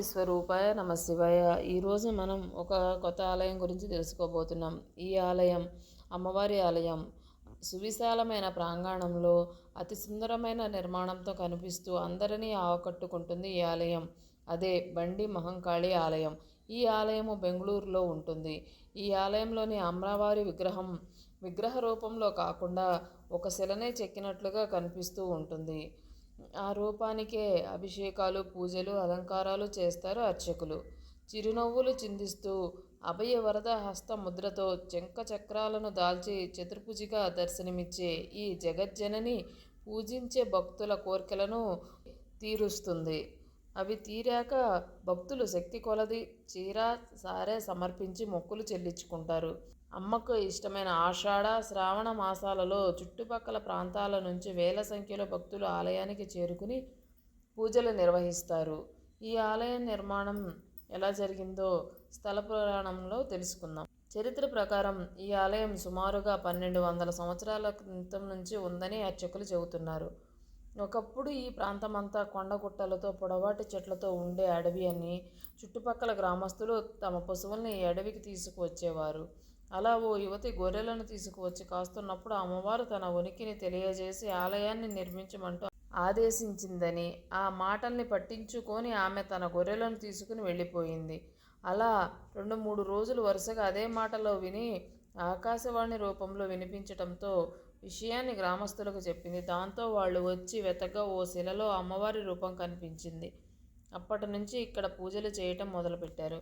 విశ్వరూపాయ నమ శివాయ. ఈరోజు మనం ఒక కొత్త ఆలయం గురించి తెలుసుకోబోతున్నాం. ఈ ఆలయం అమ్మవారి ఆలయం. సువిశాలమైన ప్రాంగణంలో అతి సుందరమైన నిర్మాణంతో కనిపిస్తూ అందరినీ ఆకట్టుకుంటుంది ఈ ఆలయం. అదే బండి మహంకాళి ఆలయం. ఈ ఆలయము బెంగళూరులో ఉంటుంది. ఈ ఆలయంలోని అమ్మవారి విగ్రహం విగ్రహ రూపంలో కాకుండా ఒక శిలనే చెక్కినట్లుగా కనిపిస్తూ ఉంటుంది. ఆ రూపానికే అభిషేకాలు పూజలు అలంకారాలు చేస్తారు అర్చకులు. చిరునవ్వులు చిందిస్తూ అభయ వరద హస్త ముద్రతో చెంక చక్రాలను దాల్చి చతుర్భుజిగా దర్శనమిచ్చే ఈ జగజ్జనని పూజించే భక్తుల కోరికలను తీరుస్తుంది. అవి తీరాక భక్తులు శక్తి కొలది చీర సారే సమర్పించి మొక్కులు చెల్లించుకుంటారు. అమ్మకు ఇష్టమైన ఆషాఢ శ్రావణ మాసాలలో చుట్టుపక్కల ప్రాంతాల నుంచి వేల సంఖ్యలో భక్తులు ఆలయానికి చేరుకుని పూజలు నిర్వహిస్తారు. ఈ ఆలయ నిర్మాణం ఎలా జరిగిందో స్థల పురాణంలో తెలుసుకుందాం. చరిత్ర ప్రకారం ఈ ఆలయం సుమారుగా పన్నెండు వందల సంవత్సరాల క్రితం నుంచి ఉందని అర్చకులు చెబుతున్నారు. ఒకప్పుడు ఈ ప్రాంతమంతా కొండగుట్టలతో పొడవాటి చెట్లతో ఉండే అడవి అని చుట్టుపక్కల గ్రామస్తులు తమ పశువుల్ని ఈ అడవికి తీసుకువచ్చేవారు. అలా ఓ యువతి గొర్రెలను తీసుకువచ్చి కాస్తున్నప్పుడు అమ్మవారు తన ఉనికిని తెలియజేసి ఆలయాన్ని నిర్మించమంటూ ఆదేశించిందని ఆ మాటల్ని పట్టించుకొని ఆమె తన గొర్రెలను తీసుకుని వెళ్ళిపోయింది. అలా రెండు మూడు రోజులు వరుసగా అదే మాటలో విని ఆకాశవాణి రూపంలో వినిపించటంతో విషయాన్ని గ్రామస్తులకు చెప్పింది. దాంతో వాళ్ళు వచ్చి వెతగా ఓ శిలలో అమ్మవారి రూపం కనిపించింది. అప్పటి నుంచి ఇక్కడ పూజలు చేయటం మొదలుపెట్టారు.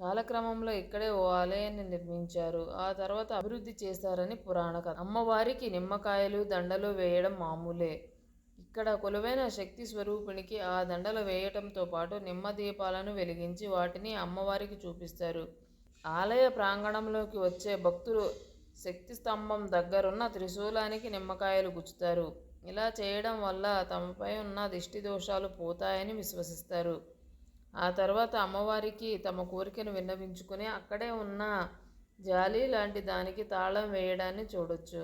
కాలక్రమంలో ఇక్కడే ఓ ఆలయాన్ని నిర్మించారు. ఆ తర్వాత అభివృద్ధి చేశారని పురాణ కథ. అమ్మవారికి నిమ్మకాయలు దండలు వేయడం మామూలే. ఇక్కడ కొలువైన శక్తి స్వరూపిణికి ఆ దండలు వేయటంతో పాటు నిమ్మ దీపాలను వెలిగించి వాటిని అమ్మవారికి చూపిస్తారు. ఆలయ ప్రాంగణంలోకి వచ్చే భక్తులు శక్తి స్తంభం దగ్గరున్న త్రిశూలానికి నిమ్మకాయలు గుచ్చుతారు. ఇలా చేయడం వల్ల తమపై ఉన్న దిష్టి దోషాలు పోతాయని విశ్వసిస్తారు. ఆ తర్వాత అమ్మవారికి తమ కోరికను విన్నవించుకుని అక్కడే ఉన్న జాలి లాంటి దానికి తాళం వేయడాన్ని చూడొచ్చు.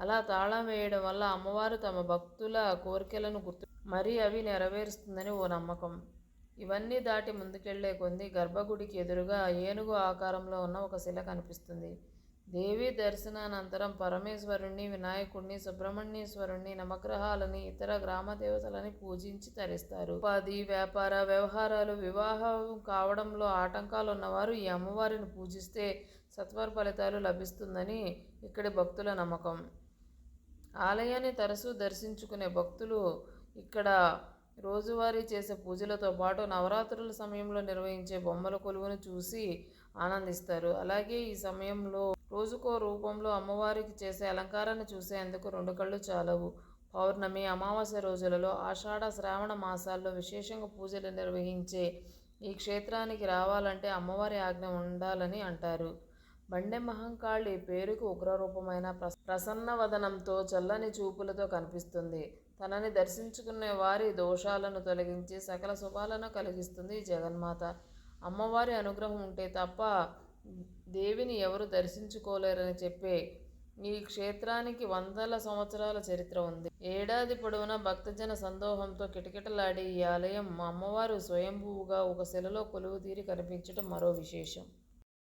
అలా తాళం వేయడం వల్ల అమ్మవారు తమ భక్తుల కోరికలను గుర్తు మరి అవి నెరవేరుస్తుందని ఓ నమ్మకం. ఇవన్నీ దాటి ముందుకెళ్ళే కొంది గర్భగుడికి ఎదురుగా ఏనుగు ఆకారంలో ఉన్న ఒక శిల కనిపిస్తుంది. దేవి దర్శనానంతరం పరమేశ్వరుణ్ణి వినాయకుడిని సుబ్రహ్మణ్యేశ్వరుణ్ణి నవగ్రహాలని ఇతర గ్రామ దేవతలని పూజించి తరిస్తారు. ఉపాధి వ్యాపార వ్యవహారాలు వివాహం కావడంలో ఆటంకాలు ఉన్నవారు ఈ అమ్మవారిని పూజిస్తే సత్వర ఫలితాలు లభిస్తుందని ఇక్కడి భక్తుల నమ్మకం. ఆలయాన్ని తరచూ దర్శించుకునే భక్తులు ఇక్కడ రోజువారీ చేసే పూజలతో పాటు నవరాత్రుల సమయంలో నిర్వహించే బొమ్మల కొలువును చూసి ఆనందిస్తారు. అలాగే ఈ సమయంలో రోజుకో రూపంలో అమ్మవారికి చేసే అలంకారాన్ని చూసేందుకు రెండు కళ్ళు చాలవు. పౌర్ణమి అమావాస్య రోజులలో ఆషాఢ శ్రావణ మాసాల్లో విశేషంగా పూజలు నిర్వహించే ఈ క్షేత్రానికి రావాలంటే అమ్మవారి ఆజ్ఞ ఉండాలని అంటారు. బండె మహంకాళి పేరుకు ఉగ్రరూపమైన ప్రసన్న వదనంతో చల్లని చూపులతో కనిపిస్తుంది. తనని దర్శించుకునే వారి దోషాలను తొలగించి సకల శుభాలను కలిగిస్తుంది జగన్మాత. అమ్మవారి అనుగ్రహం ఉంటే తప్ప దేవిని ఎవరు దర్శించుకోలేరని చెప్పే ఈ క్షేత్రానికి వందల సంవత్సరాల చరిత్ర ఉంది. ఏడాది పొడవునా భక్తజన సందోహంతో కిటకిటలాడే ఈ ఆలయం అమ్మవారు స్వయంభూవుగా ఒక శిలలో కొలువు తీరి కనిపించడం మరో విశేషం.